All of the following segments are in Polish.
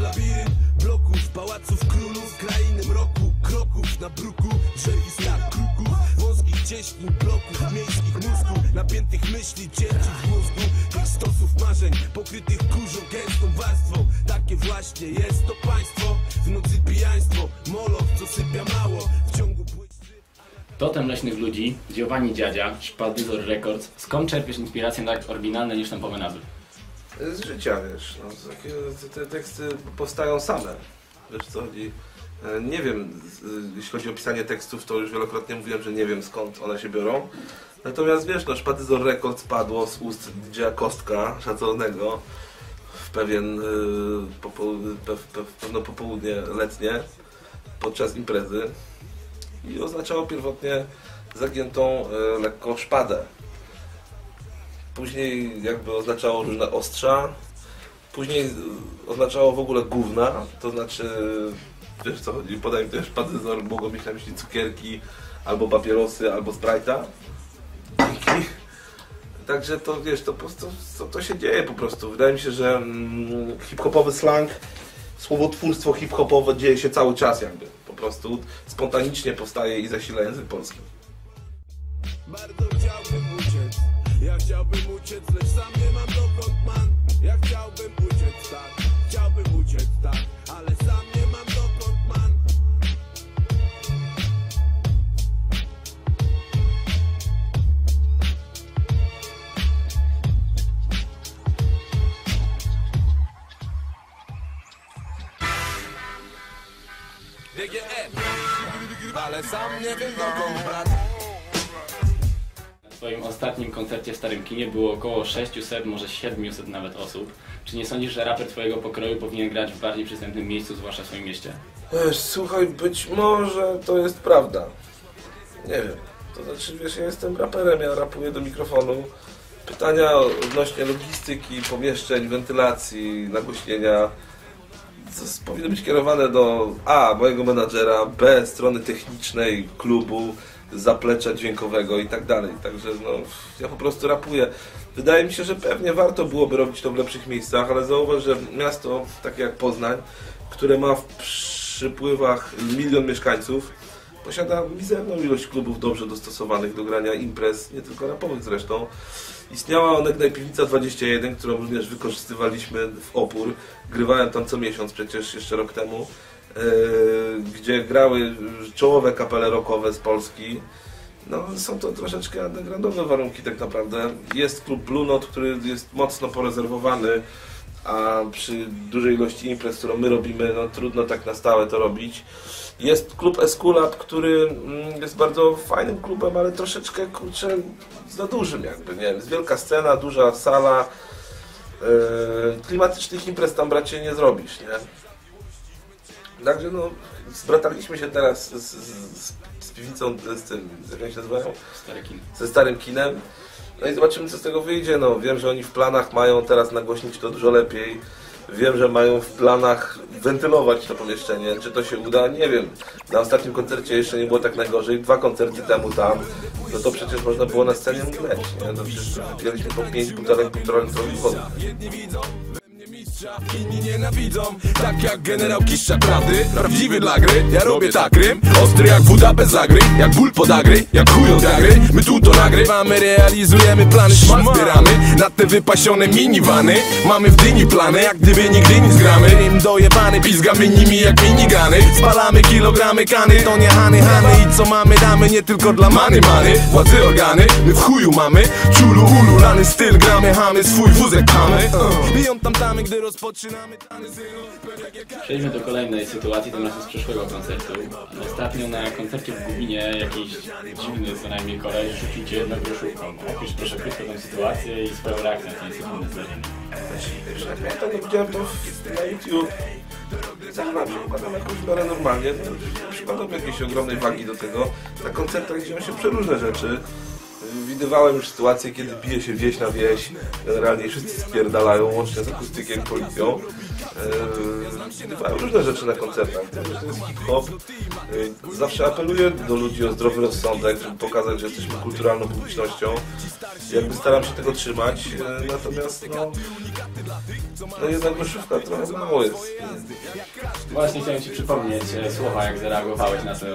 labirynt bloków, pałaców królów Krainy mroku, kroków na bruku Drzewi kruków, wąskich bloków Miejskich napiętych myśli Cięci w mózgu, tych stosów marzeń Pokrytych kurzą, gęstą warstwą Takie właśnie jest to państwo W nocy pijaństwo, moloch co sypia mało W ciągu Totem Leśnych Ludzi, Giovanni Dziadzia, Szpadyzor Records. Skąd czerpiesz inspirację na tak oryginalne niż tempowe nazwy? Z życia, wiesz, no, takie, te teksty powstają same, wiesz co chodzi. E, Nie wiem, jeśli chodzi o pisanie tekstów, to już wielokrotnie mówiłem, że nie wiem skąd one się biorą. Natomiast wiesz, no Szpadyzor Records padło z ust DJ Kostka, w pewien, popoł- pe, pe, pewno popołudnie letnie, podczas imprezy i oznaczało pierwotnie zagiętą y, lekką szpadę. Później jakby oznaczało różne ostrza. Później oznaczało w ogóle gówna, to znaczy, wiesz co chodzi, podaj mi też patyzor, mogło mieć na myśli cukierki, albo papierosy, albo Sprite'a. Dzięki. Także to wiesz, to, po prostu- to, to się dzieje po prostu. Wydaje mi się, że mm, hip-hopowy slang, słowotwórstwo hip-hopowe dzieje się cały czas jakby. Po prostu spontanicznie powstaje i zasila język polski. Bardzo chciałbym uciec Ja chciałbym uciec, lecz sam nie mam dokąd man Ja chciałbym uciec, tak. Chciałbym uciec, tak. Ale sam nie mam dokąd man DGN Ale sam nie wiem dokąd Na swoim ostatnim koncercie w Starym Kinie było około 600, może 700 nawet osób. Czy nie sądzisz, że raper twojego pokroju powinien grać w bardziej przystępnym miejscu, zwłaszcza w swoim mieście? Wiesz, słuchaj, być może to jest prawda. Nie wiem. To znaczy, wiesz, ja jestem raperem, ja rapuję do mikrofonu. Pytania odnośnie logistyki, pomieszczeń, wentylacji, nagłośnienia powinny być kierowane do A. mojego menadżera, B. strony technicznej klubu, zaplecza dźwiękowego i tak dalej. Także no, ja po prostu rapuję. Wydaje mi się, że pewnie warto byłoby robić to w lepszych miejscach, ale zauważ, że miasto takie jak Poznań, które ma w przypływach milion mieszkańców, posiada mizerną ilość klubów dobrze dostosowanych do grania imprez, nie tylko rapowych zresztą. Istniała Onegdaj Piwnica 21, którą również wykorzystywaliśmy w opór. Grywałem tam co miesiąc przecież jeszcze rok temu, gdzie grały czołowe kapele rockowe z Polski. No, są to troszeczkę undergroundowe warunki tak naprawdę. Jest klub Blue Note, który jest mocno porezerwowany, a przy dużej ilości imprez, którą my robimy, no trudno tak na stałe to robić. Jest klub Esculap, który mm, jest bardzo fajnym klubem, ale troszeczkę, kurczę, za dużym jakby, nie jest wielka scena, duża sala, yy, klimatycznych imprez tam bracie nie zrobisz, nie? Także no, zbrataliśmy się teraz z, z, z piwnicą, z tym, jak oni się nazywają? Stary Kin. ze starym kinem. No i zobaczymy, co z tego wyjdzie. No, wiem, że oni w planach mają teraz nagłośnić to dużo lepiej. Wiem, że mają w planach wentylować to pomieszczenie. Czy to się uda? Nie wiem. Na ostatnim koncercie jeszcze nie było tak najgorzej. Dwa koncerty temu tam, no to przecież można było na scenie mdleć. Nie? No przecież wypiliśmy po pięć butelek półtora litrowych wody. Mistrza, inni nienawidzą Tak jak generał Kiszcza prawdy Prawdziwy dla gry, ja robię tak rym. Ostry jak woda bez zagry Jak ból podagry, jak chuj od gry My tu to nagrywamy, realizujemy plany Szmal zbieramy. Na te wypasione minivany Mamy w dyni plany, jak gdyby nigdy nic gramy Rym dojebany, pizgamy nimi jak minigany. Spalamy kilogramy kany, to nie hany hany. I co mamy damy, nie tylko dla many many. Władzy organy, my w chuju mamy. Czulu ulu, lany styl, gramy hamy Swój wózek pamy uh. Biją tam tamy, gdy Przejdźmy do kolejnej sytuacji, tym razem z przyszłego koncertu. Ostatnio na koncercie w Gubinie jakiś dziwny co najmniej kolej rzucił cię jedną groszówką. Opisz proszę krótko tę sytuację i swoją reakcję na ten secundny zdarzenie. Ja pamiętam, no widziałem to w- na YouTube. Układam jakoś w miarę normalnie. No, Nie przykładam jakiejś ogromnej wagi do tego. Na koncertach dzieją się przeróżne rzeczy. Widywałem już sytuację, kiedy bije się wieś na wieś, generalnie wszyscy spierdalają, łącznie z akustykiem, policją. Eee, Widywałem różne rzeczy na koncertach, że to jest hip-hop. Eee, Zawsze apeluję do ludzi o zdrowy rozsądek, żeby pokazać, że jesteśmy kulturalną publicznością. Jakby staram się tego trzymać, eee, natomiast no, no jednak groszówka trochę mało jest. Właśnie chciałem Ci przypomnieć e, słowa, jak zareagowałeś na to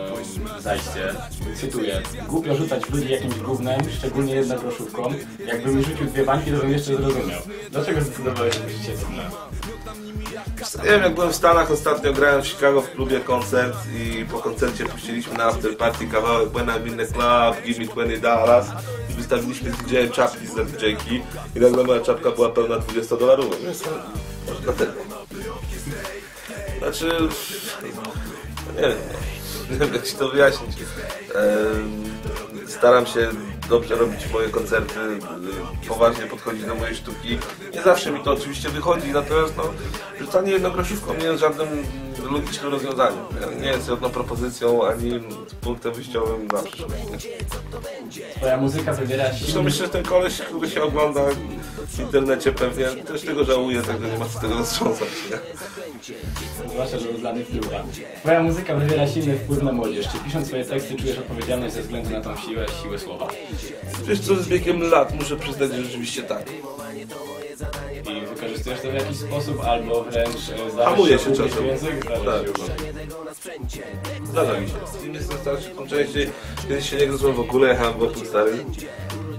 zajście. Cytuję. Głupio rzucać ludzi jakimś gównem, szczególnie jedną groszówką. Jakbym rzucił dwie bańki, to bym jeszcze zrozumiał. Dlaczego zdecydowałeś się rzucić gównem? Nie wiem, jak byłem w Stanach ostatnio, grałem w Chicago w klubie koncert i po koncercie puściliśmy na after party kawałek When I'm in the club, give me 20 dollars i wystawiliśmy z DJ-em czapki z DJ-ki i nagle moja czapka była pełna 20 dolarów. Dlatego. Znaczy, nie wiem, nie wiem jak ci to wyjaśnić. Staram się dobrze robić moje koncerty, poważnie podchodzić do mojej sztuki. Nie zawsze mi to oczywiście wychodzi, natomiast no, rzucanie jednogroszówką nie jest żadnym logicznym rozwiązaniem. Nie jest żadną propozycją ani punktem wyjściowym na przyszłość. Twoja muzyka wybiera Zresztą silny... myślę, że ten koleś, który się ogląda w internecie pewnie też tego żałuje, także nie ma co tego roztrząsać. Nie? Zwłaszcza, że rozlany wpływa. Twoja muzyka wywiera silny wpływ na młodzież. Czy pisząc swoje teksty czujesz odpowiedzialność ze względu na tą siłę, siłę słowa? Wiesz co, z biegiem lat muszę przyznać, że rzeczywiście tak. Wykorzystujesz to w jakiś sposób, albo wręcz e, Hamuje się czasem. język, zdarza Tak. Zdarza mi się. Z tym jestem starszym częściej. Kiedyś się nie gryzłem w ogóle, jechałem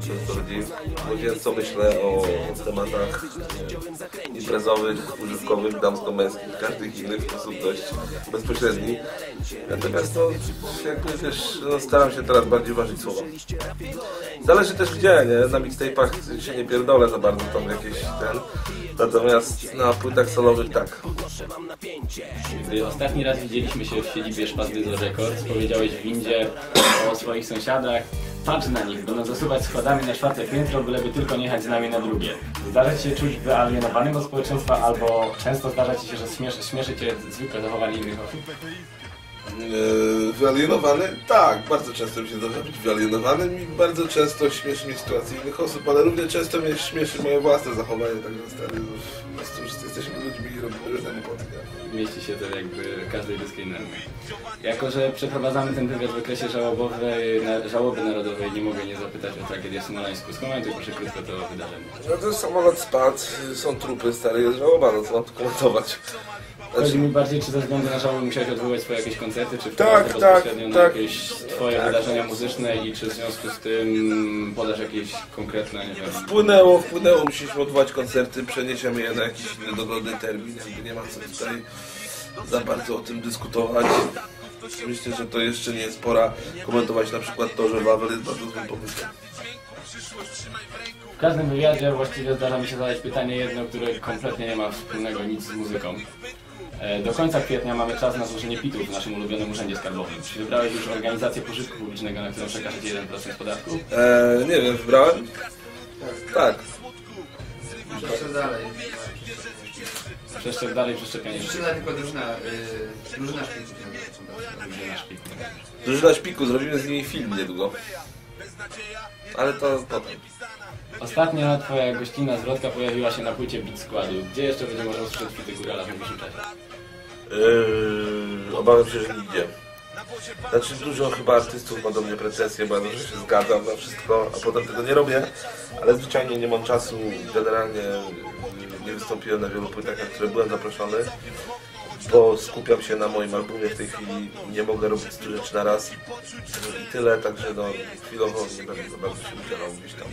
w Opel stary. Często ludzi młodzieńco myślę o tematach e, imprezowych, używkowych, damsko-męskich, każdych innych w sposób dość bezpośredni. Natomiast to jakby wiesz, no, staram się teraz bardziej ważyć słowa. Zależy też gdzie, nie? Na mixtape'ach się nie pierdolę za bardzo tam jakieś ten. Natomiast na płytach solowych tak. Gdy ostatni raz widzieliśmy się w siedzibie Szpazdyzo Records, powiedziałeś w windzie o swoich sąsiadach. Patrz na nich, będą zasuwać schodami na czwarte piętro, byleby tylko nie jechać z nami na drugie. Zdarza Ci się czuć wyalienowanym od społeczeństwa, albo często zdarza Ci się, że śmieszy, śmieszy Cię zwykle zachowanie innych osób? Yy, wyalienowany? Tak, bardzo często mi się zdarza być wyalienowanym i bardzo często śmieszy mnie sytuacje innych osób, ale równie często mnie śmieszy moje własne zachowanie, także stary, no, po prostu wszyscy jesteśmy ludźmi i robimy różne głupoty. Mieści się to jakby każdej ludzkiej normy. Jako, że przeprowadzamy ten wywiad w okresie żałobowej, na, żałoby narodowej, nie mogę nie zapytać o tragedię w Smoleńsku. Skomentuj proszę krótko to wydarzenie. No to samolot spadł, są trupy, stary, jest żałoba, no co mam tu komentować. Chodzi Znaczy, mi bardziej, czy ze względu na żałobę musiałeś odwołać swoje jakieś koncerty, czy Tak, tak, bezpośrednio na tak. jakieś twoje Tak. wydarzenia muzyczne i czy w związku z tym podasz jakieś konkretne, nie wiem, Wpłynęło, wpłynęło, musieliśmy odwołać koncerty, przeniesiemy je na jakiś inny dogodny termin, jakby nie ma co tutaj za bardzo o tym dyskutować. Myślę, że to jeszcze nie jest pora komentować na przykład to, że Wawel jest bardzo złym pomysłem. W każdym wywiadzie właściwie zdarza mi się zadać pytanie jedno, które kompletnie nie ma wspólnego nic z muzyką. E, Do końca kwietnia mamy czas na złożenie PIT-ów w naszym ulubionym urzędzie skarbowym. Czy wybrałeś już organizację pożytku publicznego, na którą przekażecie 1% podatku? Eee, nie wiem, wybrałem? Tak. Jeszcze dalej. Przeszczep dalej przeszczepianie dalej tylko drużyna, yy, drużyna szpiegów. na szpik. Drużyna Śpiku, zrobimy z niej film niedługo. Ale to potem. Ostatnio twoja gościnna zwrotka pojawiła się na płycie Beat Składu. Gdzie jeszcze będzie można usłyszeć kwity górala w najbliższym czasie? Eee, obawiam się, że nigdzie. Znaczy dużo chyba artystów ma do mnie pretensje, bo ja się zgadzam na wszystko, a potem tego nie robię, ale zwyczajnie nie mam czasu, generalnie yy, nie wystąpiłem na wielu płytach, na które byłem zaproszony, bo skupiam się na moim albumie w tej chwili, nie mogę robić stu rzeczy na raz i tyle, także no chwilowo nie będę za bardzo się udzielał gdzieś tam.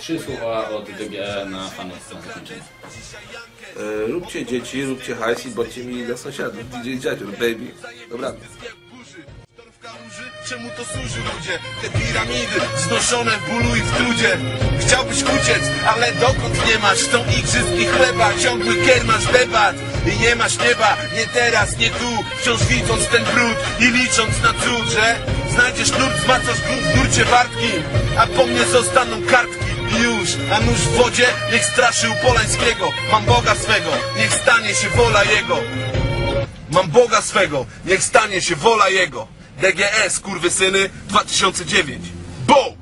Trzy słowa od DGE na fanów. E, róbcie dzieci, róbcie hajs i bądźcie mi dla sąsiadów, DJ Dziadzior, baby, dobra. Czemu to służy ludzie? Te piramidy znoszone w bólu i w trudzie Chciałbyś uciec, ale dokąd nie masz chleba, ciągły kiermasz debat I nie masz nieba, nie teraz, nie tu Wciąż widząc ten brud i licząc na cud Że znajdziesz nurt, zmacasz grunt w nurcie wartki A po mnie zostaną kartki już, a nóż w wodzie niech straszy u Polańskiego Mam Boga swego, niech stanie się wola Jego Mam Boga swego, niech stanie się wola Jego. DGS, kurwy syny, 2009. Bo!